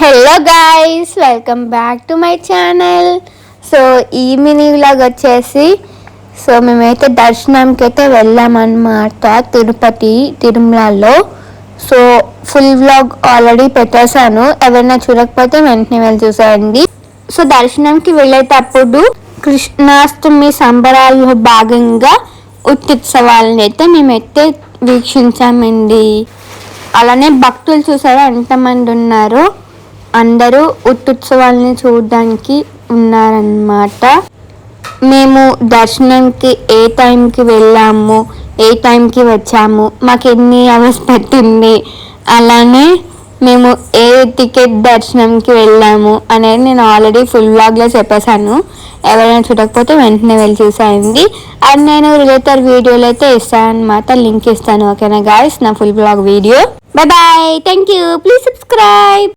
Hello guys welcome back to my channel so ఈ mini vlog వచ్చేసి so మేమైతే దర్శనంకి అయితే వెళ్ళామన్నమాట తిరుపతి తిరుమలలో. సో ఫుల్ వ్లాగ్ ఆల్రెడీ పెట్టేశాను. ఎవరైనా చూడకపోతే వెంటనే వెళ్ళి చూసేయండి. సో దర్శనంకి వెళ్ళేటప్పుడు కృష్ణాష్టమి సంబరాల్లో భాగంగా ఉత్సవాలని అయితే మేమైతే వీక్షించామండి. అలానే భక్తులు చూసారా ఎంతమంది ఉన్నారు. అందరూ ఉత్సవాలని చూడడానికి ఉన్నారన్నమాట. మేము దర్శనంకి ఏ టైంకి వెళ్ళాము ఏ టైంకి వచ్చాము మాకు ఎన్ని అవర్స్ పట్టింది అలానే మేము ఏ టికెట్ దర్శనంకి వెళ్ళాము అనేది నేను ఆల్రెడీ ఫుల్ వ్లాగ్లో చెప్పేశాను. ఎవరైనా చూడకపోతే వెంటనే వెళ్ళి చూసాయండి. అండ్ నేను రిలేటెడ్ వీడియోలు అయితే ఇస్తాను అనమాట లింక్ ఇస్తాను. ఓకేనా గాయస్ నా full blog video. Bye bye thank you please subscribe